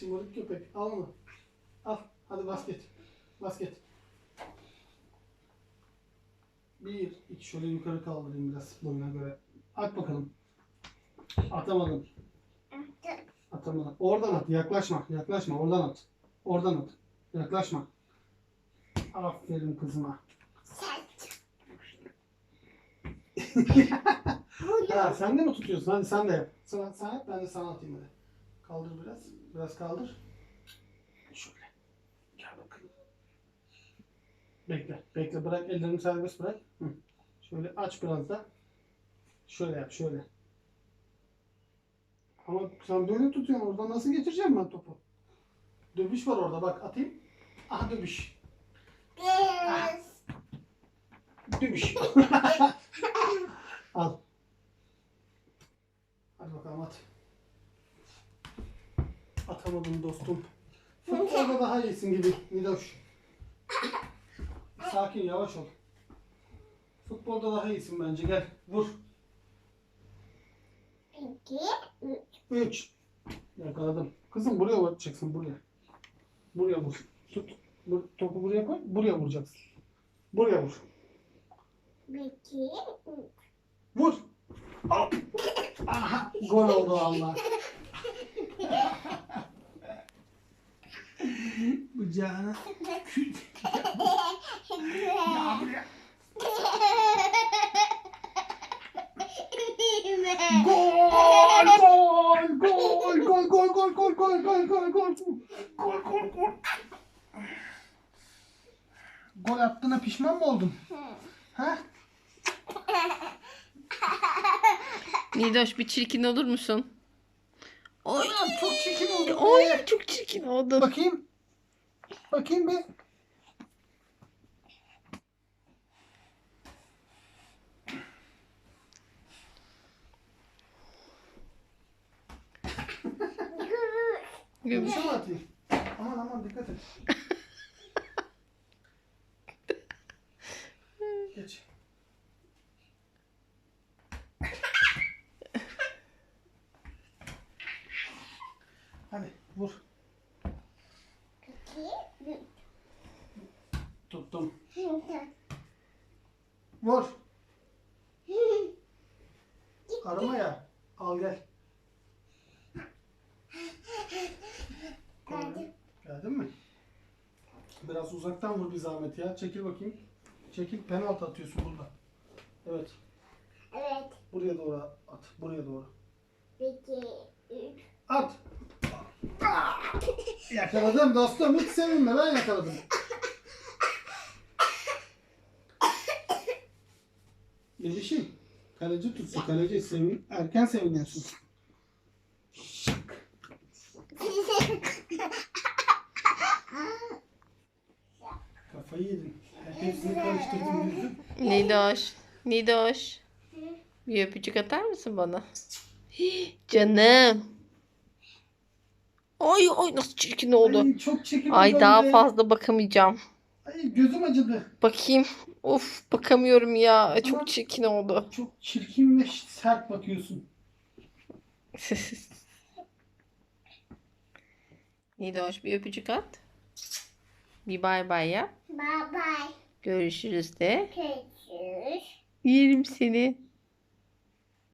Şımarık köpek. Al onu. Al. Hadi basket. Basket. Bir, iki şöyle yukarı kaldırayım biraz boyuna göre. At bakalım. Atamadım. Atamadım. Oradan at. Yaklaşma. Yaklaşma. Oradan at. Oradan at. Yaklaşma. Aferin kızıma. Ha, sen de mi tutuyorsun? Hadi sen de yap. Sen, sen yap ben de sana atayım hadi. Kaldır biraz. Biraz kaldır. Şöyle. Gel bakalım. Bekle. Bekle. Bırak ellerini serbest bırak. Hı. Şöyle aç biraz da. Şöyle yap. Şöyle. Ama sen böyle tutuyorsun. Oradan nasıl geçireceğim ben topu? Döbüş var orada. Bak atayım. Aha döbüş. Döbüş. Al. Hadi bakalım at. Atamadım dostum. Futbolda daha iyisin gibi Nidoş. Sakin yavaş ol. Futbolda daha iyisin bence gel vur. 3. Yakaladım. Kızım buraya vuracaksın buraya. Buraya vur. Tut. Bu, topu buraya koy. Buraya vuracaksın. Buraya vur. Vur. Hop. Aha, gol oldu valla. Bıcağına. Ya buraya. Gol! Gol! Gol! Gol! Gol! Gol! Gol! Gol! Gol! Gol! Gol! Gol! Gol! Gol! Gol attığına pişman mı oldun? Ha? Nidoş bir çirkin olur musun? Oy, Ulan çok çirkin oldu. oy çok çirkin oldu. Bakayım. Bakayım bir. Gümüşe mi atayım? Aman aman dikkat et. Geç. Hadi vur. Tuttum. Vur. Arama ya. Al gel. Geldim. Geldin mi? Biraz uzaktan vur bir zahmet ya. Çekil bakayım. Çekil penaltı atıyorsun burada. Evet. Evet. Buraya doğru at. Buraya doğru. Peki. Üç. At. Yakaladım dostum. Hiç sevinme ben yakaladım. Gelişim. Kaleci tuttu. Kaleci sevin. Erken seviniyorsun. Kafayı yedin. Hepsini karıştırdın yüzüm. Nidoş. Nidoş. Bir öpücük atar mısın bana? Canım. Oy oy nasıl çirkin oldu. Ay, çok çekim Ay daha be. fazla bakamayacağım. Ay gözüm acıdı. Bakayım. Of bakamıyorum ya. Çok Ama- çirkin oldu. Çok çirkin ve sert bakıyorsun. Nidoş bir öpücük at. Bir bay bay yap. Bye bye. Görüşürüz de. Görüşürüz. Yerim seni.